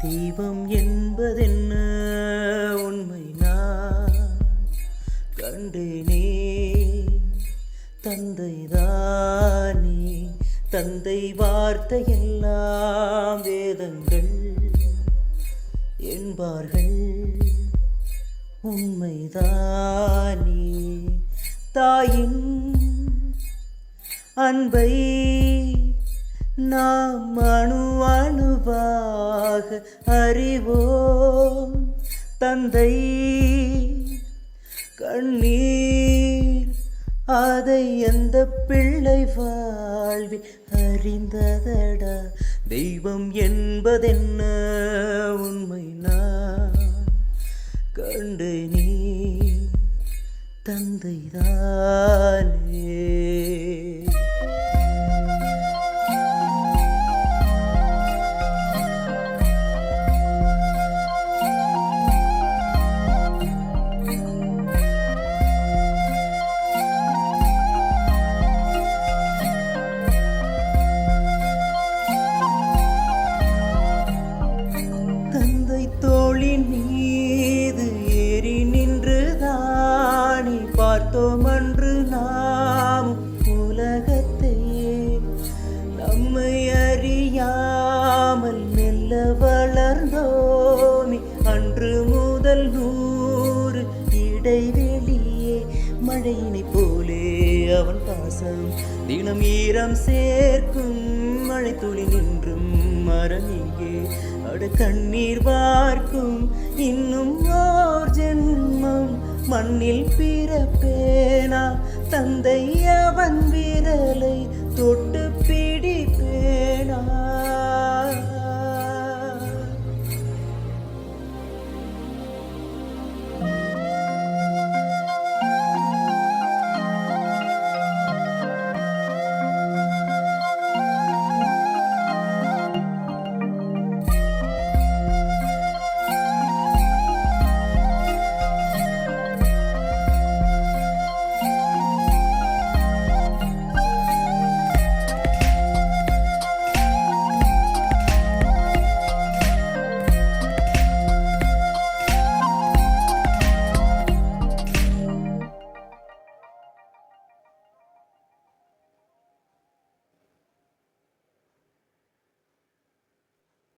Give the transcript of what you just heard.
தெய்வம் என்பதென்ன? உண்மை நான் கண்டேனே. தந்தை தானே தந்தை வார்த்தையெல்லாம் வேதங்கள் என்பார்கள். உண்மைதானே தாயின் அன்பை நாம் அணு அணுவா அணுவாக அறிவோம். தந்தை கண்ணீர் அதை எந்த பிள்ளை வாழ்வி அறிந்ததடா? தெய்வம் என்பதென்ன உண்மை நான் கண்டு நீ தந்தைதானே. மீது ஏறி நின்று தானி பார்த்தோம் அன்று நாம் உலகத்தையே நம்மை அறியாமல் மெல்ல வளர்ந்தோமி. அன்று முதல் நூறு இடைவெளியே மழையினை அவன் பாசம். தினம் ஈரம் சேர்க்கும் மழை துளி நின்றும் மரம் இங்கே அட கண்ணீர் வார்க்கும் இன்னும் ஓர் ஜென்மம். மண்ணில் பிறப்பேனா? தந்தை அவன் விரலை தொட்டு